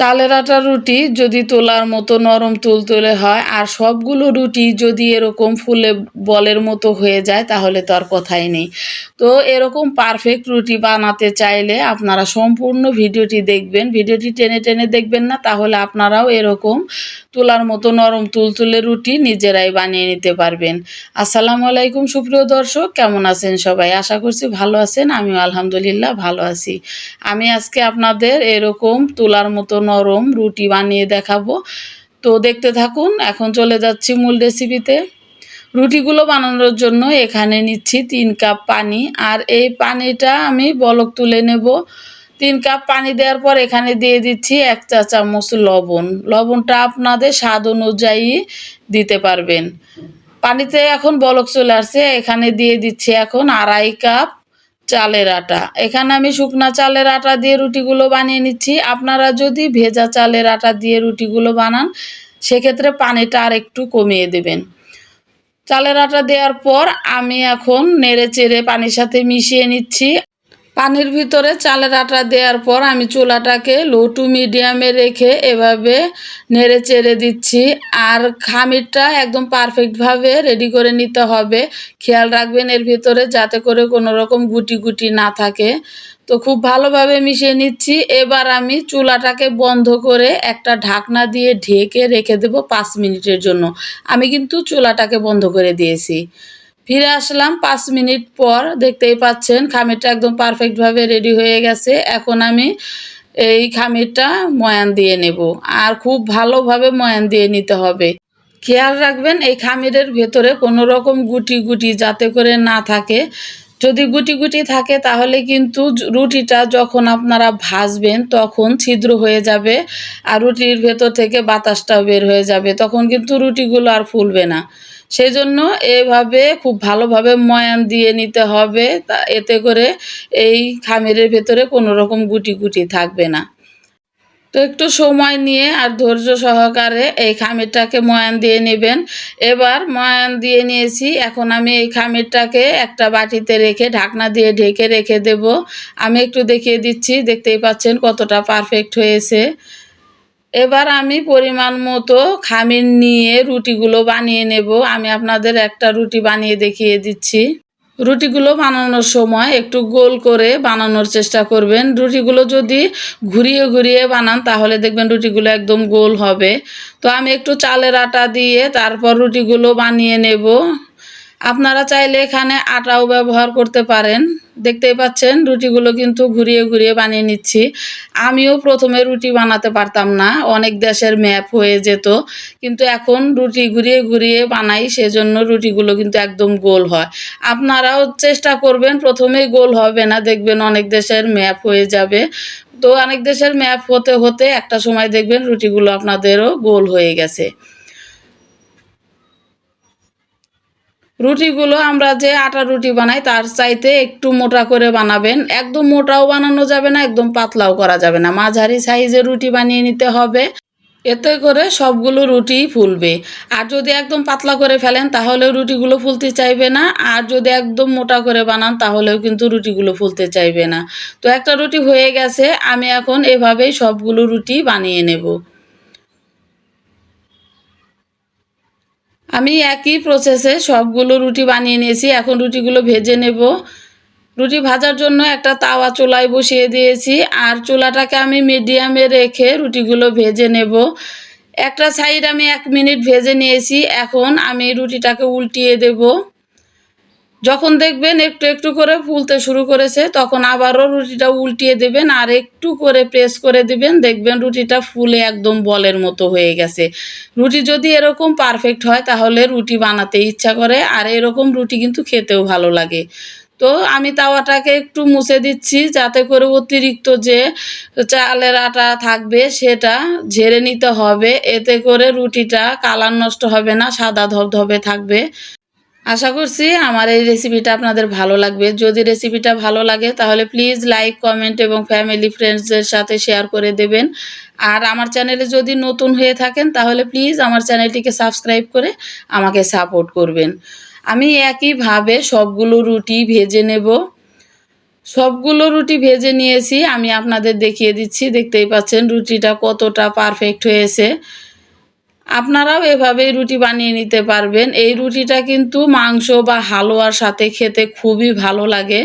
চালের আটার রুটি যদি তোলার মতো নরম তুলতুলে হয়, আর সবগুলো রুটি যদি এরকম ফুলে বলের মতো হয়ে যায়, তাহলে তো আর কথাই নেই। তো এরকম পারফেক্ট রুটি বানাতে চাইলে আপনারা সম্পূর্ণ ভিডিওটি দেখবেন। ভিডিওটি টেনে টেনে দেখবেন না, তাহলে আপনারাও এরকম তোলার মতো নরম তুলতুলে রুটি নিজেরাই বানিয়ে নিতে পারবেন। আসসালামু আলাইকুম, সুপ্রিয় দর্শক, কেমন আছেন সবাই? আশা করছি ভালো আছেন, আমিও আলহামদুলিল্লাহ ভালো আছি। আমি আজকে আপনাদের এরকম তোলার মতো নরম রুটি বানিয়ে দেখাবো। তো দেখতে থাকুন, এখন চলে যাচ্ছি মূল রেসিপিতে রুটিগুলো বানানোর জন্য এখানে নিচ্ছি তিন কাপ পানি। আর এই পানিটা আমি বলক তুলে নেব। তিন কাপ পানি দেওয়ার পর এখানে দিয়ে দিচ্ছি এক চা চামচ লবণ। লবণটা আপনাদের স্বাদ অনুযায়ী দিতে পারবেন। পানিতে এখন বলক চলে আসছে। এখানে দিয়ে দিচ্ছি এখন আড়াই কাপ চালের আটা। এখানে আমি শুকনা চালের আটা দিয়ে রুটিগুলো বানিয়ে নিচ্ছি। আপনারা যদি ভেজা চালের আটা দিয়ে রুটিগুলো বানান, সেক্ষেত্রে পানিটা আর একটু কমিয়ে দেবেন। চালের আটা দেওয়ার পর আমি এখন নেড়ে চেড়ে পানির সাথে মিশিয়ে নিচ্ছি। পানির ভিতরে চালের আটা দেওয়ার পর আমি চুলাটাকে লো টু মিডিয়ামে রেখে এভাবে নেড়ে চেড়ে দিচ্ছি। আর খামিরটা একদম পারফেক্টভাবে রেডি করে নিতে হবে। খেয়াল রাখবেন এর ভিতরে যাতে করে কোনো রকম গুটি গুটি না থাকে। তো খুব ভালোভাবে মিশিয়ে নিচ্ছি। এবার আমি চুলাটাকে বন্ধ করে একটা ঢাকনা দিয়ে ঢেকে রেখে দেব পাঁচ মিনিটের জন্য। আমি কিন্তু চুলাটাকে বন্ধ করে দিয়েছি। ফিরে আসলাম পাঁচ মিনিট পর, দেখতেই পাচ্ছেন খামিরটা একদম পারফেক্টভাবে রেডি হয়ে গেছে। এখন আমি এই খামিরটা ময়ান দিয়ে নেব। আর খুব ভালোভাবে ময়ান দিয়ে নিতে হবে। খেয়াল রাখবেন, এই খামিরের ভেতরে কোনো রকম গুটি গুটি যাতে করে না থাকে। যদি গুটি গুটি থাকে, তাহলে কিন্তু রুটিটা যখন আপনারা ভাজবেন, তখন ছিদ্র হয়ে যাবে আর রুটির ভেতর থেকে বাতাসটাও বের হয়ে যাবে। তখন কিন্তু রুটিগুলো আর ফুলবে না। সেই জন্য এভাবে খুব ভালোভাবে ময়ান দিয়ে নিতে হবে। তা এতে করে এই খামিরের ভেতরে কোনো রকম গুটি গুটি থাকবে না। তো একটু সময় নিয়ে আর ধৈর্য সহকারে এই খামিরটাকে ময়ান দিয়ে নেবেন। এবার ময়ান দিয়ে নিয়েছি। এখন আমি এই খামিরটাকে একটা বাটিতে রেখে ঢাকনা দিয়ে ঢেকে রেখে দেব। আমি একটু দেখিয়ে দিচ্ছি। দেখতেই পাচ্ছেন কতটা পারফেক্ট হয়েছে। এবার আমি পরিমাণ মতো খামির নিয়ে রুটিগুলো বানিয়ে নেব। আমি আপনাদের একটা রুটি বানিয়ে দেখিয়ে দিচ্ছি। রুটিগুলো বানানোর সময় একটু গোল করে বানানোর চেষ্টা করবেন। রুটিগুলো যদি ঘুরিয়ে ঘুরিয়ে বানান, তাহলে দেখবেন রুটিগুলো একদম গোল হবে। তো আমি একটু চালের আটা দিয়ে তারপর রুটিগুলো বানিয়ে নেব। আপনারা চাইলে এখানে আটাও ব্যবহার করতে পারেন। দেখতেই পাচ্ছেন, রুটিগুলো কিন্তু ঘুরিয়ে ঘুরিয়ে বানিয়ে নিচ্ছি। আমিও প্রথমে রুটি বানাতে পারতাম না, অনেক দেশের ম্যাপ হয়ে যেত, কিন্তু এখন রুটি ঘুরিয়ে ঘুরিয়ে বানাই, সেজন্য রুটিগুলো কিন্তু একদম গোল হয়। আপনারাও চেষ্টা করবেন, প্রথমেই গোল হবে না, দেখবেন অনেক দেশের ম্যাপ হয়ে যাবে। তো অনেক দেশের ম্যাপ হতে হতে একটা সময় দেখবেন রুটিগুলো আপনাদেরও গোল হয়ে গেছে। রুটিগুলো আমরা যে আটা রুটি বানাই, তার চাইতে একটু মোটা করে বানাবেন। একদম মোটাও বানানো যাবে না, একদম পাতলাও করা যাবে না। মাঝারি সাইজের রুটি বানিয়ে নিতে হবে। এতে করে সবগুলো রুটি ফুলবে। আর যদি একদম পাতলা করে ফেলেন, তাহলেও রুটিগুলো ফুলতে চাইবে না। আর যদি একদম মোটা করে বানান, তাহলেও কিন্তু রুটিগুলো ফুলতে চাইবে না। তো একটা রুটি হয়ে গেছে, আমি এখন এভাবেই সবগুলো রুটি বানিয়ে নেব। আমি একই প্রসেসে সবগুলো রুটি বানিয়ে নিয়েছি। এখন রুটিগুলো ভেজে নেব। রুটি ভাজার জন্য একটা তাওয়া চুলায় বসিয়ে দিয়েছি। আর চুলাটাকে আমি মিডিয়ামে রেখে রুটিগুলো ভেজে নেব। একটা সাইড আমি এক মিনিট ভেজে নিয়েছি। এখন আমি রুটিটাকে উল্টিয়ে দেবো। যখন দেখবেন একটু একটু করে ফুলতে শুরু করেছে, তখন আবারও রুটিটা উল্টিয়ে দেবেন আর একটু করে প্রেস করে দিবেন, দেখবেন রুটিটা ফুলে একদম বলের মতো হয়ে গেছে। রুটি যদি এরকম পারফেক্ট হয়, তাহলে রুটি বানাতে ইচ্ছা করে, আর এরকম রুটি কিন্তু খেতেও ভালো লাগে। তো আমি তাওয়াটাকে একটু মুছে দিচ্ছি, যাতে করে অতিরিক্ত যে চালের আটা থাকবে, সেটা ঝেড়ে নিতে হবে। এতে করে রুটিটা কালার নষ্ট হবে না, সাদা ধবধবে থাকবে। আশা করছি আমার এই রেসিপিটা আপনাদের ভালো লাগবে। যদি রেসিপিটা ভালো লাগে, তাহলে প্লিজ লাইক কমেন্ট এবং ফ্যামিলি ফ্রেন্ডসদের সাথে শেয়ার করে দেবেন। আর আমার চ্যানেলে যদি নতুন হয়ে থাকেন, তাহলে প্লিজ আমার চ্যানেলটিকে সাবস্ক্রাইব করে আমাকে সাপোর্ট করবেন। আমি একইভাবে সবগুলো রুটি ভেজে নেব। সবগুলো রুটি ভেজে নিয়েছি। আমি আপনাদের দেখিয়ে দিচ্ছি। দেখতেই পাচ্ছেন রুটিটা কতটা পারফেক্ট হয়েছে। আপনারাও এভাবেই রুটি বানিয়ে নিতে পারবেন। এই রুটিটা কিন্তু মাংস বা হালুয়ার সাথে খেতে খুবই ভালো লাগে।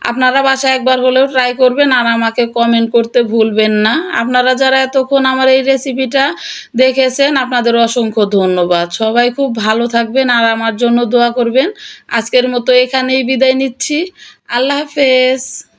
আপনারা বাসায় একবার হলেও ট্রাই করবেন আর আমাকে কমেন্ট করতে ভুলবেন না। আপনারা যারা এতক্ষণ আমার এই রেসিপিটা দেখেছেন, আপনাদের অসংখ্য ধন্যবাদ। সবাই খুব ভালো থাকবেন আর আমার জন্য দোয়া করবেন। আজকের মতো এখানেই বিদায় নিচ্ছি। আল্লাহ হাফেজ।